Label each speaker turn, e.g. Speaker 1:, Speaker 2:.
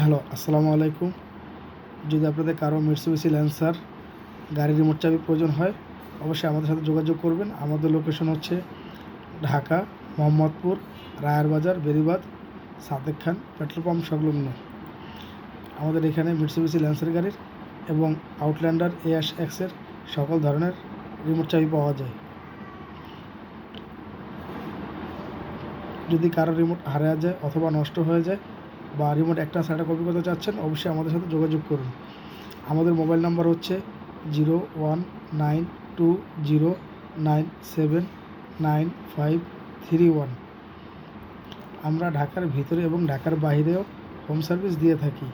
Speaker 1: Hello, আসসালামু আলাইকুম। যদি আপনাদের কারও মিটসুবিসি ল্যান্সার গাড়ির রিমোট চাবি প্রয়োজন হয়, অবশ্যই আমাদের সাথে যোগাযোগ করবেন। আমাদের লোকেশন হচ্ছে ঢাকা, মোহাম্মদপুর রায়ার বাজার বেরিবাদ সাদেক খান, পেট্রোল পাম্প সংলগ্ন। আমাদের এখানে মিটসুবিসি ল্যান্সার গাড়ির এবং আউটল্যান্ডার এস এক্সের সকল ধরনের রিমোট চাবি পাওয়া যায়। যদি কারও রিমোট হারিয়ে যায় অথবা নষ্ট হয়ে যায় বা রিমোট একটা সাইডে কপি করতে চাচ্ছেন, অবশ্যই আমাদের সাথে যোগাযোগ করুন। আমাদের মোবাইল নাম্বার হচ্ছে zero one nine two zero nine seven nine five three one আমরা ঢাকার ভিতরে এবং ঢাকার বাইরেও হোম সার্ভিস দিয়ে থাকি।